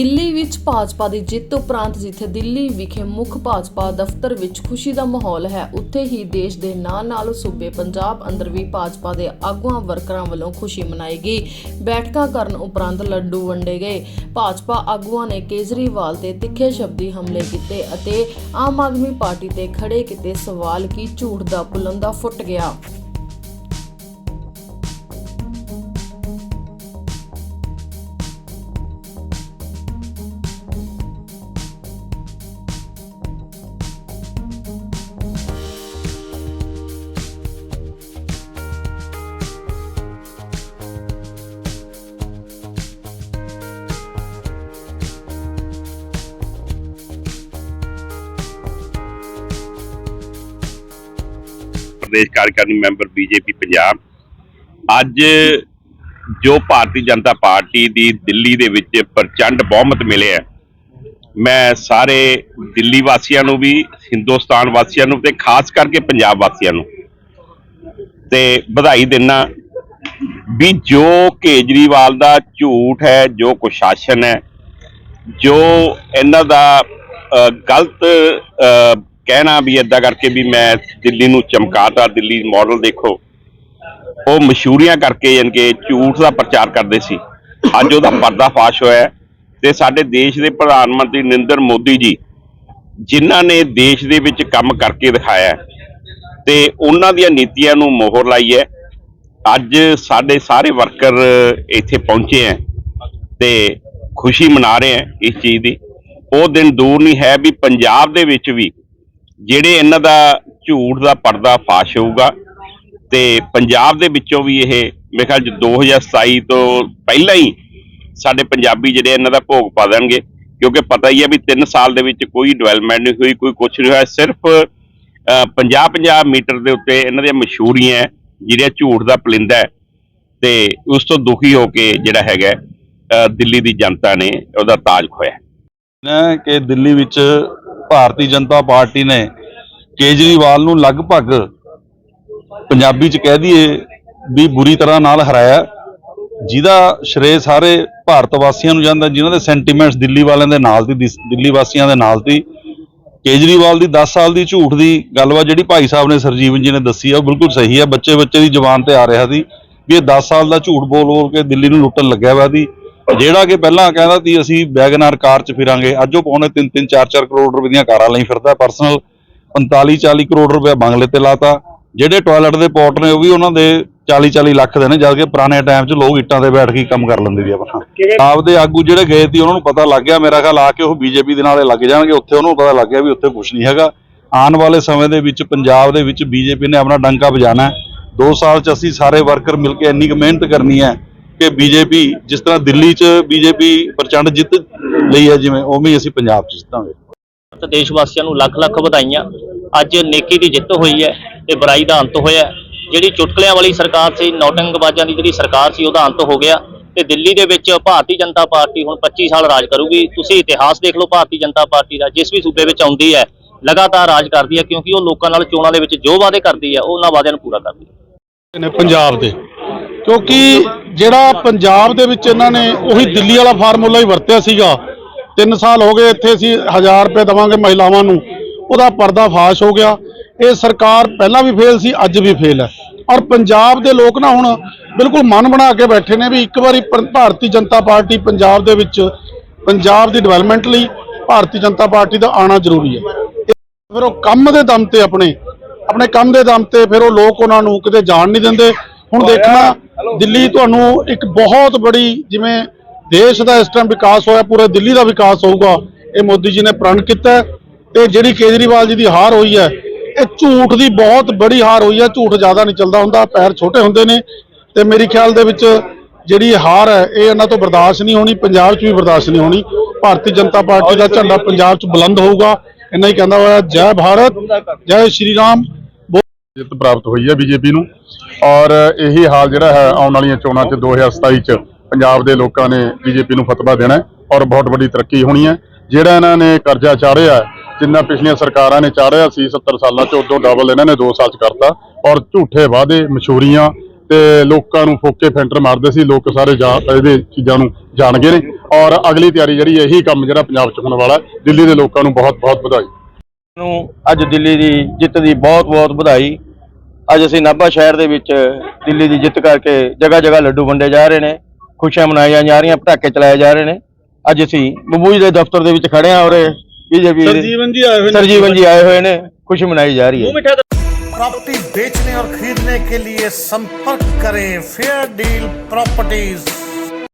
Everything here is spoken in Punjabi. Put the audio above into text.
ਦਿੱਲੀ ਵਿੱਚ ਭਾਜਪਾ ਦੀ ਜਿੱਤ ਉਪਰੰਤ ਜਿੱਥੇ ਦਿੱਲੀ ਵਿਖੇ ਮੁੱਖ ਭਾਜਪਾ ਦਫ਼ਤਰ ਵਿੱਚ ਖੁਸ਼ੀ ਦਾ ਮਾਹੌਲ ਹੈ, ਉੱਥੇ ਹੀ ਦੇਸ਼ ਦੇ ਨਾਲ-ਨਾਲ ਸੂਬੇ ਪੰਜਾਬ ਅੰਦਰ ਵੀ ਭਾਜਪਾ ਦੇ ਆਗੂਆਂ, ਵਰਕਰਾਂ ਵੱਲੋਂ ਖੁਸ਼ੀ ਮਨਾਈ ਗਈ। ਬੈਠਕਾਂ ਕਰਨ ਉਪਰੰਤ ਲੱਡੂ ਵੰਡੇ ਗਏ। ਭਾਜਪਾ ਆਗੂਆਂ ਨੇ ਕੇਜਰੀਵਾਲ ਤੇ ਤਿੱਖੇ ਸ਼ਬਦੀ ਹਮਲੇ ਕੀਤੇ ਅਤੇ ਆਮ ਆਦਮੀ ਪਾਰਟੀ ਤੇ ਖੜੇ ਕੀਤੇ ਸਵਾਲ ਕਿ ਝੂਠ ਦਾ ਪੁਲੰਦਾ ਫੁੱਟ ਗਿਆ। ਪ੍ਰਦੇਸ਼ ਕਾਰਜਕਾਰਨੀ ਮੈਂਬਰ ਬੀਜੇਪੀ ਪੰਜਾਬ। ਅੱਜ ਜੋ ਭਾਰਤੀ ਜਨਤਾ ਪਾਰਟੀ ਦੀ ਦਿੱਲੀ ਦੇ ਵਿੱਚ ਪ੍ਰਚੰਡ ਬਹੁਮਤ ਮਿਲਿਆ ਮੈਂ ਸਾਰੇ ਦਿੱਲੀ ਵਾਸੀਆਂ ਨੂੰ ਵੀ, ਹਿੰਦੁਸਤਾਨ ਵਾਸੀਆਂ ਨੂੰ ਤੇ ਖਾਸ ਕਰਕੇ ਪੰਜਾਬ ਵਾਸੀਆਂ ਨੂੰ ਤੇ ਵਧਾਈ ਦਿੰਨਾ ਵੀ ਜੋ ਕੇਜਰੀਵਾਲ ਦਾ ਝੂਠ ਹੈ, ਜੋ ਕੁਸ਼ਾਸਨ ਹੈ, ਜੋ ਇਹਨਾਂ ਦਾ ਗਲਤ ਕਹਿਣਾ ਵੀ ਇਦਾਂ ਕਰਕੇ ਵੀ ਮੈਂ ਦਿੱਲੀ ਨੂੰ ਚਮਕਾਤਾ, ਦਿੱਲੀ ਮਾਡਲ ਦੇਖੋ। ਉਹ ਮਸ਼ਹੂਰੀਆਂ ਕਰਕੇ ਯਾਨੀ ਕਿ ਝੂਠ ਦਾ ਪ੍ਰਚਾਰ ਕਰਦੇ ਸੀ। ਅੱਜ ਉਹਦਾ ਪਰਦਾ ਪਰਦਾਫਾਸ਼ ਹੋਇਆ ਹੈ ਤੇ ਸਾਡੇ ਦੇਸ਼ ਦੇ ਪ੍ਰਧਾਨ ਮੰਤਰੀ ਨਰਿੰਦਰ ਮੋਦੀ ਜੀ, ਜਿਨ੍ਹਾਂ ਨੇ ਦੇਸ਼ ਦੇ ਵਿੱਚ ਕੰਮ ਕਰਕੇ ਦਿਖਾਇਆ ਹੈ ਤੇ ਉਹਨਾਂ ਦੀਆਂ ਨੀਤੀਆਂ ਨੂੰ ਮੋਹਰ ਲਾਈ ਹੈ। ਅੱਜ ਸਾਡੇ ਸਾਰੇ ਵਰਕਰ ਇੱਥੇ ਪਹੁੰਚੇ ਹੈ ਤੇ ਖੁਸ਼ੀ ਮਨਾ ਰਹੇ ਹੈ ਇਸ ਚੀਜ਼ ਦੀ। ਉਹ ਦਿਨ ਦੂਰ ਨਹੀਂ ਹੈ ਵੀ ਪੰਜਾਬ ਦੇ ਵਿੱਚ ਵੀ ਜਿਹੜੇ ਇਹਨਾਂ ਦਾ ਝੂਠ ਦਾ ਪਰਦਾ ਫਾਸ਼ ਹੋਊਗਾ ਤੇ ਪੰਜਾਬ ਦੇ ਵਿੱਚੋਂ ਵੀ ਇਹ ਮੇਰੇ ਖਿਆਲ ਚ 2027 ਤੋਂ ਪਹਿਲਾਂ ਹੀ ਸਾਡੇ ਪੰਜਾਬੀ ਜਿਹੜੇ ਇਹਨਾਂ ਦਾ ਭੋਗ ਪਾ ਦੇਣਗੇ, ਕਿਉਂਕਿ ਪਤਾ ਹੀ ਹੈ ਵੀ 3 ਸਾਲ ਦੇ ਵਿੱਚ ਕੋਈ ਡਿਵੈਲਪਮੈਂਟ ਨਹੀਂ ਹੋਈ, ਕੋਈ ਕੁਝ ਨਹੀਂ ਹੋਇਆ, ਸਿਰਫ 50-50 ਮੀਟਰ ਦੇ ਉੱਤੇ ਇਹਨਾਂ ਦੀਆਂ ਮਸ਼ਹੂਰੀਆਂ ਜਿਹੜੀਆਂ ਝੂਠ ਦਾ ਪਲਿੰਦਾ ਹੈ ਤੇ ਉਸ ਤੋਂ ਦੁਖੀ ਹੋ ਕੇ ਜਿਹੜਾ ਹੈਗਾ ਦਿੱਲੀ ਦੀ ਜਨਤਾ ਨੇ ਉਹਦਾ ਤਾਜ ਖੋਇਆ ਕਿ ਦਿੱਲੀ ਵਿੱਚ ਭਾਰਤੀ ਜਨਤਾ ਪਾਰਟੀ ਨੇ ਕੇਜਰੀਵਾਲ ਨੂੰ ਲਗਭਗ ਪੰਜਾਬੀ ਚ ਕਹਿ ਦਈਏ ਵੀ ਬੁਰੀ ਤਰ੍ਹਾਂ ਨਾਲ ਹਰਾਇਆ। ਜਿਹਦਾ ਸ਼੍ਰੇ ਸਾਰੇ ਭਾਰਤ ਵਾਸੀਆਂ ਨੂੰ ਜਾਂਦਾ ਜਿਨ੍ਹਾਂ ਦੇ ਸੈਂਟੀਮੈਂਟਸ ਦਿੱਲੀ ਵਾਲਿਆਂ ਦੇ ਨਾਲ ਦੀ ਦਿੱਲੀ ਵਾਸੀਆਂ ਦੇ ਨਾਲ ਦੀ। ਕੇਜਰੀਵਾਲ ਦੀ 10 ਸਾਲ ਦੀ ਝੂਠ ਦੀ ਗੱਲਬਾਤ ਜਿਹੜੀ ਭਾਈ ਸਾਹਿਬ ਨੇ ਸਰਜੀਵਨ ਜੀ ਨੇ ਦੱਸੀ ਆ, ਉਹ ਬਿਲਕੁਲ ਸਹੀ ਆ। ਬੱਚੇ ਬੱਚੇ ਦੀ ਜ਼ੁਬਾਨ ਤੇ ਆ ਰਿਹਾ ਸੀ ਵੀ ਇਹ 10 ਸਾਲ ਦਾ ਝੂਠ ਬੋਲ ਬੋਲ ਕੇ ਦਿੱਲੀ ਨੂੰ ਲੁੱਟਣ ਲੱਗਿਆ ਵਾ ਦੀ ਜਿਹੜਾ ਕਿ ਪਹਿਲਾਂ ਕਹਿੰਦਾ ਸੀ ਅਸੀਂ ਵੈਗਨਾਰ ਕਾਰ 'ਚ ਫਿਰਾਂਗੇ ਅੱਜ ਉਹ ਪੌਣੇ 3-3 4-4 ਕਰੋੜ ਰੁਪਏ ਦੀਆਂ ਕਾਰਾਂ ਲਈ ਫਿਰਦਾ ਪਰਸਨਲ 45-40 ਕਰੋੜ ਰੁਪਏ ਬੰਗਲੇ ਤੇ ਲਾਤਾ। ਜਿਹੜੇ ਟਾਇਲਟ ਦੇ ਪੋਟ ਨੇ ਉਹ ਵੀ ਉਹਨਾਂ ਦੇ 40-40 ਲੱਖ ਦੇ ਨੇ ਜਦ ਕਿ ਪੁਰਾਣੇ ਟਾਈਮ 'ਚ ਲੋਕ ਇੱਟਾਂ ਤੇ ਬੈਠ ਕੇ ਕੰਮ ਕਰ ਲੈਂਦੇ ਸੀ ਆਪਣਾ। ਆਪਦੇ ਆਗੂ ਜਿਹੜੇ ਗਏ ਸੀ ਉਹਨਾਂ ਨੂੰ ਪਤਾ ਲੱਗ ਗਿਆ ਮੇਰਾ ਖਿਆਲ ਆ ਕੇ ਉਹ ਬੀਜੇਪੀ ਦੇ ਨਾਲੇ ਲੱਗ ਜਾਣਗੇ ਉੱਥੇ ਉਹਨੂੰ ਪਤਾ ਲੱਗ ਗਿਆ ਵੀ ਉੱਥੇ ਕੁਝ ਨਹੀਂ ਹੈਗਾ। ਆਉਣ ਵਾਲੇ ਸਮੇਂ ਦੇ ਵਿੱਚ ਪੰਜਾਬ ਦੇ ਵਿੱਚ ਬੀਜੇਪੀ ਨੇ ਆਪਣਾ ਡੰਕਾ ਵਜਾਣਾ ਹੈ। 2 ਸਾਲ 'ਚ ਅਸੀਂ ਸਾਰੇ ਵਰਕਰ ਮਿਲ ਕੇ ਇੰਨੀ ਕੁ ਮਿਹਨਤ ਕਰਨੀ ਹੈ ਕਿ ਬੀਜੇਪੀ ਜਿਸ ਤਰ੍ਹਾਂ ਦਿੱਲੀ 'ਚ ਬੀਜੇਪੀ ਪ੍ਰਚੰਡ ਜਿੱਤ ਲਈ ਹੈ ਜਿਵੇਂ ਉਵੇਂ ਹੀ ਅਸੀਂ ਪੰਜਾਬ 'ਚ ਜਿੱਤਾਂਗੇ। ਤੇ ਦੇਸ਼ ਵਾਸੀਆਂ ਨੂੰ ਲੱਖ ਲੱਖ ਵਧਾਈਆਂ। ਅੱਜ ਨੇਕੀ ਦੀ ਜਿੱਤ ਹੋਈ ਹੈ ਤੇ ਬੁਰਾਈ ਦਾ ਅੰਤ ਹੋਇਆ ਹੈ। ਜਿਹੜੀ ਚੁਟਕਲਿਆਂ ਵਾਲੀ ਸਰਕਾਰ ਸੀ ਨੌਟੰਗਬਾਜ਼ਾਂ ਦੀ ਜਿਹੜੀ ਸਰਕਾਰ ਸੀ ਉਹਦਾ ਅੰਤ ਹੋ ਗਿਆ। ਤੇ ਦਿੱਲੀ ਦੇ ਵਿੱਚ ਭਾਰਤੀ ਜਨਤਾ ਪਾਰਟੀ ਹੁਣ 25 ਸਾਲ ਰਾਜ ਕਰੂਗੀ। ਤੁਸੀਂ ਇਤਿਹਾਸ ਦੇਖ ਲਓ ਭਾਰਤੀ ਜਨਤਾ ਪਾਰਟੀ ਦਾ ਜਿਸ ਵੀ ਸੂਬੇ ਵਿੱਚ ਆਉਂਦੀ ਹੈ ਲਗਾਤਾਰ ਰਾਜ ਕਰਦੀ ਹੈ ਕਿਉਂਕਿ ਉਹ ਲੋਕਾਂ ਨਾਲ ਚੋਣਾਂ ਦੇ ਵਿੱਚ ਜੋ ਵਾਅਦੇ ਕਰਦੀ ਹੈ ਉਹ ਉਹਨਾਂ ਵਾਅਦਿਆਂ ਨੂੰ ਪੂਰਾ ਕਰਦੀ ਹੈ। ਨੇ ਪੰਜਾਬ ਦੇ ਕਿਉਂਕਿ ਜਿਹੜਾ ਪੰਜਾਬ ਦੇ ਵਿੱਚ ਇਹਨਾਂ ਨੇ ਉਹੀ ਦਿੱਲੀ ਵਾਲਾ ਫਾਰਮੂਲਾ ਹੀ ਵਰਤਿਆ ਸੀਗਾ। 3 ਸਾਲ ਹੋ ਗਏ ਇੱਥੇ ਅਸੀਂ 1000 ਰੁਪਏ ਦਵਾਂਗੇ ਮਹਿਲਾਵਾਂ ਨੂੰ। ਉਹਦਾ ਪਰਦਾ ਫਾਸ਼ ਹੋ ਗਿਆ। ਇਹ ਸਰਕਾਰ ਪਹਿਲਾਂ ਵੀ ਫੇਲ ਸੀ, ਅੱਜ ਵੀ ਫੇਲ ਹੈ। ਔਰ ਪੰਜਾਬ ਦੇ ਲੋਕ ਨਾ ਹੁਣ ਬਿਲਕੁਲ ਮਨ ਬਣਾ ਕੇ ਬੈਠੇ ਨੇ ਵੀ ਇੱਕ ਵਾਰੀ ਭਾਰਤੀ ਜਨਤਾ ਪਾਰਟੀ ਪੰਜਾਬ ਦੇ ਵਿੱਚ, ਪੰਜਾਬ ਦੀ ਡਿਵੈਲਪਮੈਂਟ ਲਈ ਭਾਰਤੀ ਜਨਤਾ ਪਾਰਟੀ ਦਾ ਆਣਾ ਜ਼ਰੂਰੀ ਹੈ। ਫਿਰ ਉਹ ਕੰਮ ਦੇ ਦਮ ਤੇ ਆਪਣੇ ਆਪਣੇ ਕੰਮ ਦੇ ਦਮ ਤੇ ਫਿਰ ਉਹ ਲੋਕ ਉਹਨਾਂ ਨੂੰ ਕਿਤੇ ਜਾਣ ਨਹੀਂ ਦਿੰਦੇ। ਹੁਣ ਦੇਖਣਾ ਦਿੱਲੀ ਤੁਹਾਨੂੰ ਇੱਕ ਬਹੁਤ ਬੜੀ ਜਿਵੇਂ ਦੇਸ਼ ਦਾ ਇਸ ਟਾਈਮ ਵਿਕਾਸ ਹੋਇਆ ਪੂਰੇ ਦਿੱਲੀ ਦਾ ਵਿਕਾਸ ਹੋਊਗਾ ਇਹ ਮੋਦੀ ਜੀ ਨੇ ਪ੍ਰਣ ਕੀਤਾ। ਤੇ ਜਿਹੜੀ ਕੇਜਰੀਵਾਲ ਜੀ ਦੀ ਹਾਰ ਹੋਈ ਹੈ ਇਹ ਝੂਠ ਦੀ ਬਹੁਤ ਬੜੀ ਹਾਰ ਹੋਈ ਹੈ ਝੂਠ ਜ਼ਿਆਦਾ ਨਹੀਂ ਚੱਲਦਾ ਹੁੰਦਾ ਪੈਰ ਛੋਟੇ ਹੁੰਦੇ ਨੇ। ਤੇ ਮੇਰੀ ਖਿਆਲ ਦੇ ਵਿੱਚ ਜਿਹੜੀ ਹਾਰ ਹੈ ਇਹ ਇਹਨਾਂ ਤੋਂ ਬਰਦਾਸ਼ਤ ਨਹੀਂ ਹੋਣੀ ਪੰਜਾਬ 'ਚ ਵੀ ਬਰਦਾਸ਼ਤ ਨਹੀਂ ਹੋਣੀ। ਭਾਰਤੀ ਜਨਤਾ ਪਾਰਟੀ ਦਾ ਝੰਡਾ ਪੰਜਾਬ 'ਚ ਬੁਲੰਦ ਹੋਊਗਾ। ਇੰਨਾ ਹੀ ਕਹਿੰਦਾ ਹੋਇਆ ਜੈ ਭਾਰਤ ਜੈ ਸ਼੍ਰੀ ਰਾਮ। ਜਿੱਤ ਪ੍ਰਾਪਤ ਹੋਈ ਹੈ ਬੀਜੇਪੀ ਨੂੰ। ਔਰ ਇਹੀ ਹਾਲ ਜਿਹੜਾ ਹੈ ਆਉਣ ਵਾਲੀਆਂ ਚੋਣਾਂ 'ਚ 2027 'ਚ ਪੰਜਾਬ ਦੇ ਲੋਕਾਂ ਨੇ ਬੀਜੇਪੀ ਨੂੰ ਫਤਵਾ ਦੇਣਾ ਔਰ ਬਹੁਤ ਵੱਡੀ ਤਰੱਕੀ ਹੋਣੀ ਹੈ। ਜਿਹੜਾ ਇਹਨਾਂ ਨੇ ਕਰਜ਼ਾ ਚਾੜਿਆ ਜਿੰਨਾ ਪਿਛਲੀਆਂ ਸਰਕਾਰਾਂ ਨੇ ਚਾੜਿਆ ਸੀ 70 ਸਾਲਾਂ 'ਚ, ਉਦੋਂ ਡਬਲ ਇਹਨਾਂ ਨੇ 2 ਸਾਲ 'ਚ ਕਰਤਾ। ਔਰ ਝੂਠੇ ਵਾਅਦੇ, ਮਸ਼ਹੂਰੀਆਂ ਤੇ ਲੋਕਾਂ ਨੂੰ ਫੋਕੇ ਫੈਂਟਰ ਮਾਰਦੇ ਸੀ, ਲੋਕ ਸਾਰੇ ਜਾ ਇਹਦੇ ਚੀਜ਼ਾਂ ਨੂੰ ਜਾਣ ਗਏ ਨੇ। ਔਰ ਅਗਲੀ ਤਿਆਰੀ ਜਿਹੜੀ ਇਹੀ ਕੰਮ ਜਿਹੜਾ ਪੰਜਾਬ 'ਚ ਹੋਣ ਵਾਲਾ ਦਿੱਲੀ ਦੇ ਲੋਕਾਂ ਨੂੰ ਬਹੁਤ ਬਹੁਤ ਵਧਾਈ। ਨੂੰ ਅੱਜ ਦਿੱਲੀ ਦੀ ਜਿੱਤ ਦੀ ਬਹੁਤ-ਬਹੁਤ ਵਧਾਈ ਅੱਜ ਅਸੀਂ ਨਾਭਾ ਸ਼ਹਿਰ ਦੇ ਵਿੱਚ ਦਿੱਲੀ ਦੀ ਜਿੱਤ ਕਰਕੇ ਜਗ੍ਹਾ ਜਗ੍ਹਾ ਲੱਡੂ ਵੰਡੇ ਜਾ ਰਹੇ ਨੇ ਖੁਸ਼ੀਆਂ ਮਨਾਈਆਂ ਜਾ ਰਹੀਆਂ ਪਟਾਕੇ ਚਲਾਏ ਜਾ ਰਹੇ ਨੇ ਅੱਜ ਅਸੀਂ ਬਬੂਜ ਦੇ ਦਫ਼ਤਰ ਦੇ ਵਿੱਚ ਖੜੇ ਹਾਂ ਔਰ ਬੀਜੇਪੀ ਸਰਜੀਵਨ ਜੀ ਆਏ ਹੋਏ ਸਰਜੀਵਨ ਜੀ ਆਏ ਹੋਏ ਨੇ ਖੁਸ਼ੀ ਮਨਾਈ ਜਾ ਰਹੀ ਹੈ प्रॉपर्टी बेचने और खरीदने के लिए संपर्क करें फेयर डील प्रॉपर्टीज